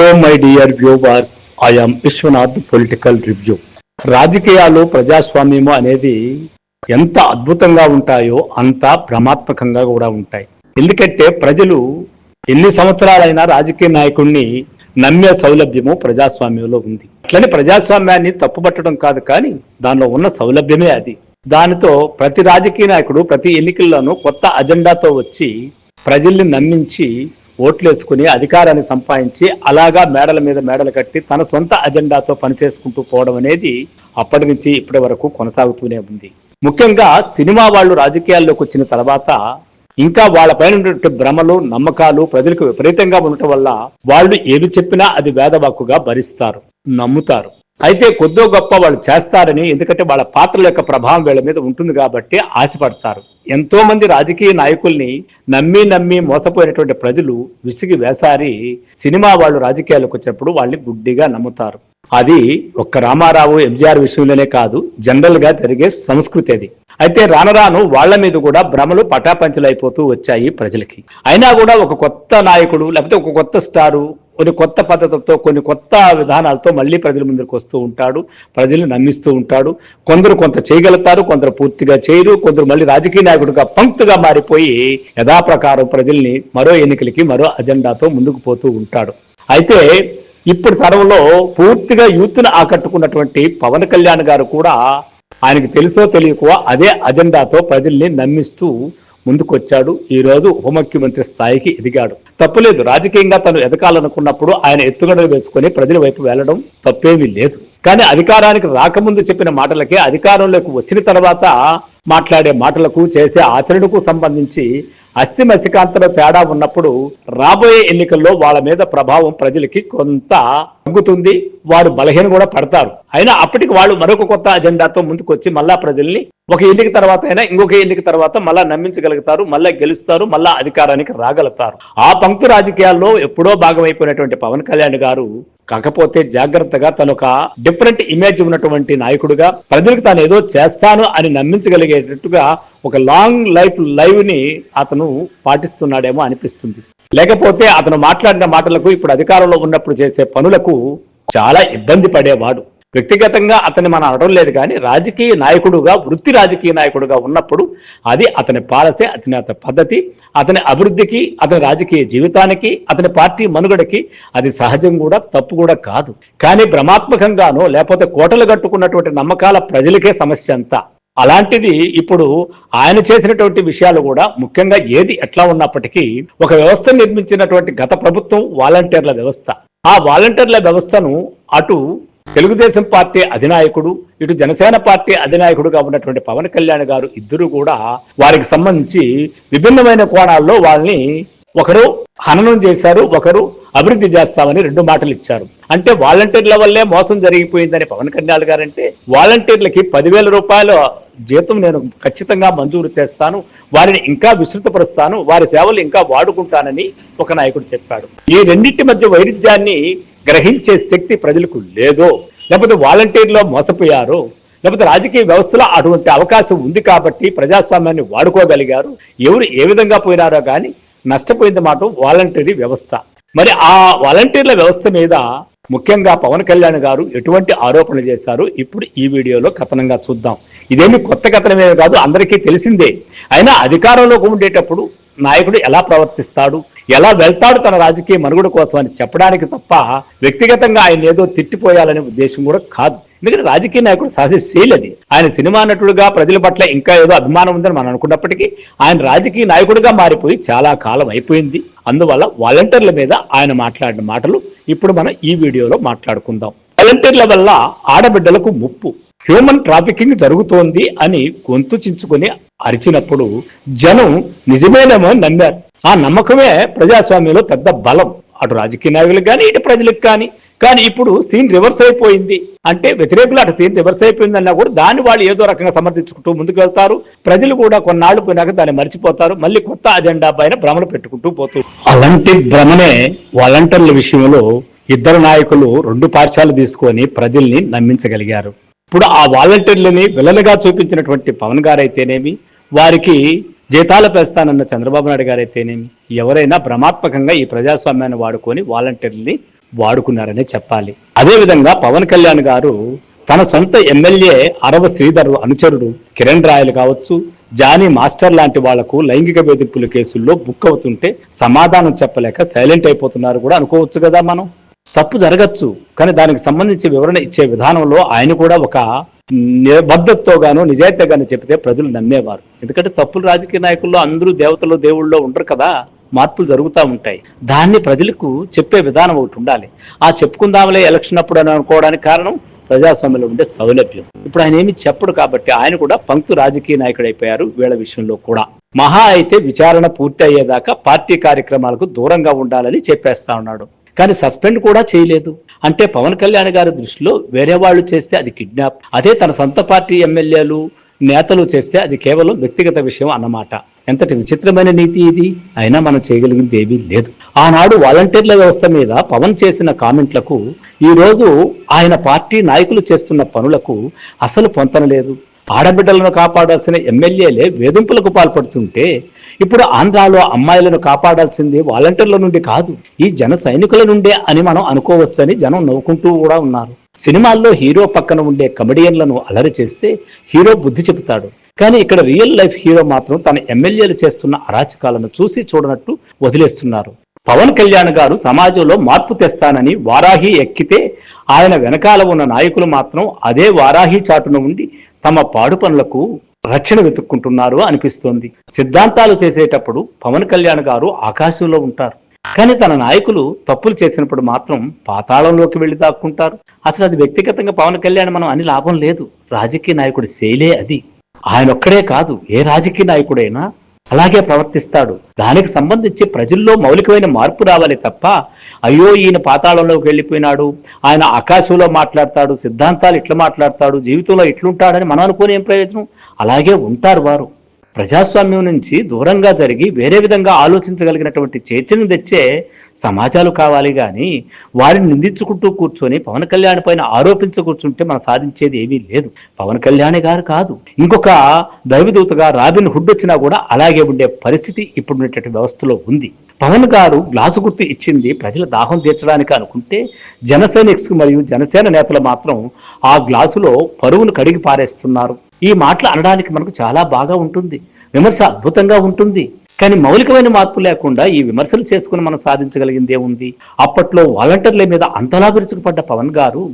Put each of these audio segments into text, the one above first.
Hello my dear viewers I'm Viswanath political review రాజకీయాలు ప్రజాస్వామ్యము అనేది ఎంత అద్భుతంగా ఉంటాయో అంత భ్రమాత్మకంగా కూడా ఉంటాయి. ఎందుకంటే ప్రజలు ఎన్ని సంవత్సరాలైనా రాజకీయ నాయకుడిని నమ్మే సౌలభ్యము ప్రజాస్వామ్యంలో ఉంది. అట్లనే ప్రజాస్వామ్యాన్ని తప్పుపట్టడం కాదు కానీ దానిలో ఉన్న సౌలభ్యమే అది. దానితో ప్రతి రాజకీయ నాయకుడు ప్రతి ఎన్నికల్లోనూ కొత్త అజెండాతో వచ్చి ప్రజల్ని నమ్మించి ఓట్లేసుకుని అధికారాన్ని సంపాదించి అలాగా మేడల మీద మేడలు కట్టి తన సొంత అజెండాతో పనిచేసుకుంటూ పోవడం అనేది అప్పటి నుంచి ఇప్పటి వరకు కొనసాగుతూనే ఉంది. ముఖ్యంగా సినిమా వాళ్ళు రాజకీయాల్లోకి వచ్చిన తర్వాత ఇంకా వాళ్ళపైన ఉన్నటువంటి భ్రమలు నమ్మకాలు ప్రజలకు విపరీతంగా ఉండటం వల్ల వాళ్ళు ఏది చెప్పినా అది వేదవాక్కుగా భరిస్తారు నమ్ముతారు. అయితే కొద్దో గొప్ప వాళ్ళు చేస్తారని ఎందుకంటే వాళ్ళ పాత్రల యొక్క ప్రభావం వీళ్ళ మీద ఉంటుంది కాబట్టి ఆశపడతారు. ఎంతో మంది రాజకీయ నాయకుల్ని నమ్మి నమ్మి మోసపోయినటువంటి ప్రజలు విసిగి వేసారి సినిమా వాళ్ళు రాజకీయాలకు వచ్చినప్పుడు వాళ్ళని గుడ్డిగా నమ్ముతారు. అది ఒక్క రామారావు ఎంజీఆర్ విషయంలోనే కాదు జనరల్గా జరిగే సంస్కృతి అది. అయితే రాను రాను వాళ్ళ మీద కూడా భ్రమలు పటాపంచలైపోతూ వచ్చాయి ప్రజలకి. అయినా కూడా ఒక కొత్త నాయకుడు లేకపోతే ఒక కొత్త స్టారు కొన్ని కొత్త పద్ధతులతో కొన్ని కొత్త విధానాలతో మళ్ళీ ప్రజల ముందుకు వస్తూ ఉంటాడు ప్రజల్ని నమ్మిస్తూ ఉంటాడు. కొందరు కొంత చేయగలుగుతారు కొందరు పూర్తిగా చేయరు కొందరు మళ్ళీ రాజకీయ నాయకుడిగా పంక్తుగా మారిపోయి యథాప్రకారం ప్రజల్ని మరో ఎన్నికలకి మరో అజెండాతో ముందుకు పోతూ ఉంటాడు. అయితే ఇప్పుడు తరంలో పూర్తిగా యూత్ను ఆకట్టుకున్నటువంటి పవన్ కళ్యాణ్ గారు కూడా ఆయనకు తెలుసో తెలియకో అదే అజెండాతో ప్రజల్ని నమ్మిస్తూ ముందుకొచ్చాడు. ఈ రోజు ఉప ముఖ్యమంత్రి స్థాయికి ఎదిగాడు. తప్పులేదు. రాజకీయంగా తను ఎదగాలనుకున్నప్పుడు ఆయన ఎత్తుగడలు వేసుకొని ప్రజల వైపు వెళ్ళడం తప్పేమీ లేదు. కానీ అధికారానికి రాకముందు చెప్పిన మాటలకే అధికారంలోకి వచ్చిన తర్వాత మాట్లాడే మాటలకు చేసే ఆచరణకు సంబంధించి అస్థి మసికాంతలో తేడా ఉన్నప్పుడు రాబోయే ఎన్నికల్లో వాళ్ళ మీద ప్రభావం ప్రజలకి కొంత తగ్గుతుంది వారు బలహీన కూడా పడతారు. అయినా అప్పటికి వాళ్ళు మరొక కొత్త అజెండాతో ముందుకు వచ్చి మళ్ళా ప్రజల్ని ఒక ఎన్నిక తర్వాత అయినా ఇంకొక ఎన్నిక తర్వాత మళ్ళా నమ్మించగలుగుతారు మళ్ళా గెలుస్తారు మళ్ళా అధికారానికి రాగలుగుతారు. ఆ పంక్తి రాజకీయాల్లో ఎప్పుడో భాగమైపోయినటువంటి పవన్ కళ్యాణ్ గారు కాకపోతే జాగ్రత్తగా తను ఒక డిఫరెంట్ ఇమేజ్ ఉన్నటువంటి నాయకుడుగా ప్రజలకు తాను ఏదో చేస్తాను అని నమ్మించగలిగేటట్టుగా ఒక లాంగ్ లైఫ్ లైవ్ని అతను పాటిస్తున్నాడేమో అనిపిస్తుంది. లేకపోతే అతను మాట్లాడిన మాటలకు ఇప్పుడు అధికారంలో ఉన్నప్పుడు చేసే పనులకు చాలా ఇబ్బంది పడేవాడు. వ్యక్తిగతంగా అతన్ని మనం అనడం లేదు కానీ రాజకీయ నాయకుడుగా వృత్తి రాజకీయ నాయకుడుగా ఉన్నప్పుడు అది అతని పాలసీ అతని అతని పద్ధతి అతని అభివృద్ధికి అతని రాజకీయ జీవితానికి అతని పార్టీ మనుగడకి అది సహజం కూడా తప్పు కూడా కాదు. కానీ భ్రమాత్మకంగానో లేకపోతే కోటలు కట్టుకున్నటువంటి నమ్మకాల ప్రజలకే సమస్య అంతా. అలాంటిది ఇప్పుడు ఆయన చేసినటువంటి విషయాలు కూడా ముఖ్యంగా ఏది ఎట్లా ఉన్నప్పటికీ ఒక వ్యవస్థ నిర్మించినటువంటి గత ప్రభుత్వం వాలంటీర్ల వ్యవస్థ. ఆ వాలంటీర్ల వ్యవస్థను అటు తెలుగుదేశం పార్టీ అధినాయకుడు ఇటు జనసేన పార్టీ అధినాయకుడుగా ఉన్నటువంటి పవన్ కళ్యాణ్ గారు ఇద్దరు కూడా వారికి సంబంధించి విభిన్నమైన కోణాల్లో వాళ్ళని ఒకరు హననం చేశారు ఒకరు అభివృద్ధి చేస్తామని రెండు మాటలు ఇచ్చారు. అంటే వాలంటీర్ల వల్లే మోసం జరిగిపోయిందని పవన్ కళ్యాణ్ గారు అంటే వాలంటీర్లకి పదివేల రూపాయల జీతం నేను ఖచ్చితంగా మంజూరు చేస్తాను వారిని ఇంకా విస్తృతపరుస్తాను వారి సేవలు ఇంకా వాడుకుంటానని ఒక నాయకుడు చెప్పాడు. ఈ రెండింటి మధ్య వైరుధ్యాన్ని గ్రహించే శక్తి ప్రజలకు లేదో. లేకపోతే వాలంటీర్లో మోసపోయారో. లేకపోతే రాజకీయ వ్యవస్థలో అటువంటి అవకాశం ఉంది కాబట్టి ప్రజాస్వామ్యాన్ని వాడుకోగలిగారు. ఎవరు ఏ విధంగా పోయినారో కానీ నష్టపోయింది మాట వాలంటరీ వ్యవస్థ. మరి ఆ వాలంటీర్ల వ్యవస్థ మీద ముఖ్యంగా పవన్ కళ్యాణ్ గారు ఎటువంటి ఆరోపణలు చేశారు? ఇప్పుడు ఈ వీడియోలో కథనంగా చూద్దాం. ఇదేమి కొత్త కథనమే కాదు అందరికీ తెలిసిందే. అయినా అధికారంలోకి ఉండేటప్పుడు నాయకుడు ఎలా ప్రవర్తిస్తాడు? ఎలా వెళ్తాడు తన రాజకీయ మనుగడ కోసం అని చెప్పడానికి తప్ప వ్యక్తిగతంగా ఆయన ఏదో తిట్టిపోయాలనే ఉద్దేశం కూడా కాదు. ఎందుకంటే రాజకీయ నాయకుడు సహజ శైలి అది. ఆయన సినిమా నటుడుగా ప్రజల పట్ల ఇంకా ఏదో అభిమానం ఉందని మనం అనుకున్నప్పటికీ ఆయన రాజకీయ నాయకుడిగా మారిపోయి చాలా కాలం అయిపోయింది. అందువల్ల వాలంటీర్ల మీద ఆయన మాట్లాడిన మాటలు ఇప్పుడు మనం ఈ వీడియోలో మాట్లాడుకుందాం. వాలంటీర్ల వల్ల ఆడబిడ్డలకు ముప్పు. హ్యూమన్ ట్రాఫికింగ్ జరుగుతోంది అని గొంతు చించుకొని అరిచినప్పుడు జనం నిజమేనేమో అని నమ్మారు. ఆ నమ్మకమే ప్రజాస్వామ్యంలో పెద్ద బలం. అటు రాజకీయ నాయకులకు కానీ ఇటు ప్రజలకు కానీ. కానీ ఇప్పుడు సీన్ రివర్స్ అయిపోయింది. అంటే వ్యతిరేకులు అటు సీన్ రివర్స్ అయిపోయిందన్నా కూడా దాన్ని వాళ్ళు ఏదో రకంగా సమర్థించుకుంటూ ముందుకు వెళ్తారు. ప్రజలు కూడా కొన్నాళ్ళు పోయినాక దాన్ని మర్చిపోతారు. మళ్ళీ కొత్త అజెండా పైన భ్రమలు పెట్టుకుంటూ పోతూ అలాంటి భ్రమనే వాలంటీర్ల విషయంలో ఇద్దరు నాయకులు రెండు పాఠశాలలు తీసుకొని ప్రజల్ని నమ్మించగలిగారు. ఇప్పుడు ఆ వాలంటీర్లని విలలుగా చూపించినటువంటి పవన్ గారు అయితేనేమి వారికి జీతాలు పెస్తానన్న చంద్రబాబు నాయుడు గారు అయితేనేమి ఎవరైనా భ్రమాత్మకంగా ఈ ప్రజాస్వామ్యాన్ని వాడుకొని వాలంటీర్లని వాడుకున్నారనే చెప్పాలి. అదేవిధంగా పవన్ కళ్యాణ్ గారు తన సొంత ఎమ్మెల్యే అరవ శ్రీధర్ అనుచరుడు కిరణ్ రాయలు కావచ్చు జానీ మాస్టర్ లాంటి వాళ్ళకు లైంగిక వేధింపుల కేసుల్లో బుక్ అవుతుంటే సమాధానం చెప్పలేక సైలెంట్ అయిపోతున్నారు కూడా అనుకోవచ్చు కదా మనం. తప్పు జరగచ్చు కానీ దానికి సంబంధించి వివరణ ఇచ్చే విధానంలో ఆయన కూడా ఒక నిబద్ధతతో గాను నిజాయితీగాను చెప్తే ప్రజలు నమ్మేవారు. ఎందుకంటే తప్పులు రాజకీయ నాయకుల్లో అందరూ దేవతలు దేవుళ్ళో ఉండరు కదా. మార్పులు జరుగుతూ ఉంటాయి. దాన్ని ప్రజలకు చెప్పే విధానం ఒకటి ఉండాలి. ఆ చెప్పుకుందాంలే ఎలక్షన్ అప్పుడు అని అనుకోవడానికి కారణం ప్రజాస్వామ్యంలో ఉండే సౌలభ్యం. ఇప్పుడు ఆయన ఏమి చెప్పడు కాబట్టి ఆయన కూడా పంక్తు రాజకీయ నాయకుడు అయిపోయారు వీళ్ళ విషయంలో కూడా. మహా అయితే విచారణ పూర్తి అయ్యేదాకా పార్టీ కార్యక్రమాలకు దూరంగా ఉండాలని చెప్పేస్తా ఉన్నాడు. కానీ సస్పెండ్ కూడా చేయలేదు. అంటే పవన్ కళ్యాణ్ గారి దృష్టిలో వేరే వాళ్ళు చేస్తే అది కిడ్నాప్. అదే తన సొంత పార్టీ ఎమ్మెల్యేలు నేతలు చేస్తే అది కేవలం వ్యక్తిగత విషయం అన్నమాట. ఎంతటి విచిత్రమైన నీతి ఇది? అయినా మనం చేయగలిగింది ఏమీ లేదు. ఆనాడు వాలంటీర్ల వ్యవస్థ మీద పవన్ చేసిన కామెంట్లకు ఈ రోజు ఆయన పార్టీ నాయకులు చేస్తున్న పనులకు అసలు పొంతనలేదు ఆడబిడ్డలను కాపాడాల్సిన ఎమ్మెల్యేలే వేధింపులకు పాల్పడుతుంటే ఇప్పుడు ఆంధ్రాలో అమ్మాయిలను కాపాడాల్సింది వాలంటీర్ల నుండి కాదు ఈ జన సైనికుల నుండే అని మనం అనుకోవచ్చని జనం నవ్వుకుంటూ కూడా ఉన్నారు. సినిమాల్లో హీరో పక్కన ఉండే కమెడియన్లను అలరి చేస్తే హీరో బుద్ధి చెబుతాడు. కానీ ఇక్కడ రియల్ లైఫ్ హీరో మాత్రం తన ఎమ్మెల్యేలు చేస్తున్న అరాచకాలను చూసి చూడనట్టు వదిలేస్తున్నారు. పవన్ కళ్యాణ్ గారు సమాజంలో మార్పు తెస్తానని వారాహి ఎక్కితే ఆయన వెనకాల ఉన్న నాయకులు మాత్రం అదే వారాహి చాటున ఉండి తమ పాడు పనులకు రక్షణ వెతుక్కుంటున్నారు అనిపిస్తోంది. సిద్ధాంతాలు చేసేటప్పుడు పవన్ కళ్యాణ్ గారు ఆకాశంలో ఉంటారు. కానీ తన నాయకులు తప్పులు చేసినప్పుడు మాత్రం పాతాళంలోకి వెళ్ళి దాక్కుంటారు. అసలు అది వ్యక్తిగతంగా పవన్ కళ్యాణ్ మనం అని లాభం లేదు. రాజకీయ నాయకుడి శైలే అది. ఆయన ఒక్కడే కాదు ఏ రాజకీయ నాయకుడైనా అలాగే ప్రవర్తిస్తాడు. దానికి సంబంధించి ప్రజల్లో మౌలికమైన మార్పు రావాలి తప్ప అయ్యో ఈయన పాతాళంలోకి వెళ్ళిపోయినాడు ఆయన ఆకాశంలో మాట్లాడతాడు సిద్ధాంతాలు ఇట్లా మాట్లాడతాడు జీవితంలో ఇట్లుంటాడని మనం అనుకునే ఏం ప్రయోజనం? అలాగే ఉంటారు వారు. ప్రజాస్వామ్యం నుంచి దూరంగా జరిగి వేరే విధంగా ఆలోచించగలిగినటువంటి చైతన్యం తెచ్చే సమాజాలు కావాలి కానీ వారిని నిందించుకుంటూ కూర్చొని పవన్ కళ్యాణ్ పైన ఆరోపించ కూర్చుంటే మనం సాధించేది ఏమీ లేదు. పవన్ కళ్యాణ్ గారు కాదు. ఇంకొక దైవదూతగా రాబిన్ హుడ్ వచ్చినా కూడా అలాగే ఉండే పరిస్థితి ఇప్పుడున్నటువంటి వ్యవస్థలో ఉంది. పవన్ గారు గ్లాసు గుర్తు ఇచ్చింది ప్రజల దాహం తీర్చడానికి అనుకుంటే జనసైనిక్స్ మరియు జనసేన నేతలు మాత్రం ఆ గ్లాసులో పరువును కడిగి పారేస్తున్నారు. ఈ మాటలు అనడానికి మనకు చాలా బాగా ఉంటుంది. విమర్శ అద్భుతంగా ఉంటుంది. కానీ మౌలికమైన మార్పు లేకుండా ఈ విమర్శలు చేసుకుని మనం సాధించగలిగిందే ఉంది అప్పట్లో వాలంటీర్ల మీద అంతలా విరుచుకుపడ్డ పవన్ గారు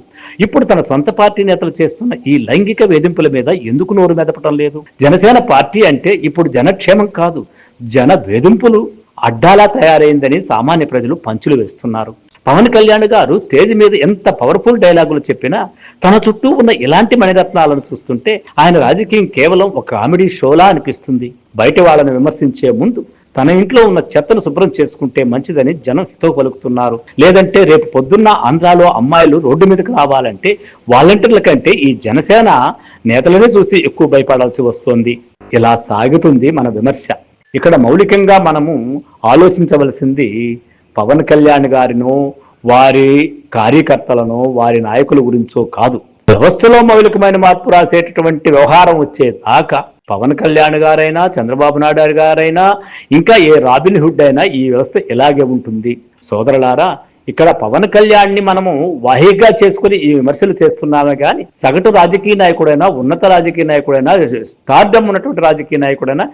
ఇప్పుడు తన సొంత పార్టీ నేతలు చేస్తున్న ఈ లైంగిక వేధింపుల మీద ఎందుకు నోరు మెదపటం లేదు? జనసేన పార్టీ అంటే ఇప్పుడు జనక్షేమం కాదు జన వేధింపులు. అడ్డాలా తయారైందని సామాన్య ప్రజలు పంచులు వేస్తున్నారు. పవన్ కళ్యాణ్ గారు స్టేజ్ మీద ఎంత పవర్ఫుల్ డైలాగులు చెప్పినా తన చుట్టూ ఉన్న ఇలాంటి మణిరత్నాలను చూస్తుంటే ఆయన రాజకీయం కేవలం ఒక కామెడీ షోలా అనిపిస్తుంది. బయట వాళ్ళని విమర్శించే ముందు తన ఇంట్లో ఉన్న చెత్తను శుభ్రం చేసుకుంటే మంచిదని జనం హితో పలుకుతున్నారు. లేదంటే రేపు పొద్దున్న ఆంధ్రాలో అమ్మాయిలు రోడ్డు మీదకి రావాలంటే వాలంటీర్ల కంటే ఈ జనసేన నేతలనే చూసి ఎక్కువ భయపడాల్సి వస్తోంది. ఇలా సాగుతుంది మన విమర్శ. ఇక్కడ మౌలికంగా మనము ఆలోచించవలసింది పవన్ కళ్యాణ్ గారినో వారి కార్యకర్తలను వారి నాయకుల గురించో కాదు. వ్యవస్థలో మౌలికమైన మార్పు రాసేటటువంటి వ్యవహారం వచ్చేదాకా పవన్ కళ్యాణ్ గారైనా చంద్రబాబు నాయుడు గారైనా ఇంకా ఏ రాబిన్ హుడ్ అయినా ఈ వ్యవస్థ ఇలాగే ఉంటుంది. సోదరులారా ఇక్కడ పవన్ కళ్యాణ్ని మనము వాహిగా చేసుకుని ఈ విమర్శలు చేస్తున్నామే కానీ సగటు రాజకీయ నాయకుడైనా ఉన్నత రాజకీయ నాయకుడైనా స్టార్డమ్ ఉన్నటువంటి రాజకీయ నాయకుడైనా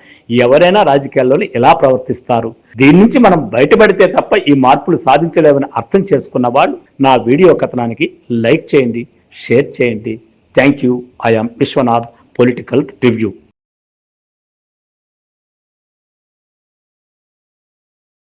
ఎవరైనా రాజకీయాల్లో ఎలా ప్రవర్తిస్తారు? దీని నుంచి మనం బయటపడితే తప్ప ఈ మార్పులు సాధించలేవని అర్థం చేసుకున్న వాళ్ళు నా వీడియో కథనానికి లైక్ చేయండి షేర్ చేయండి. Thank you. I'm Viswanath political review.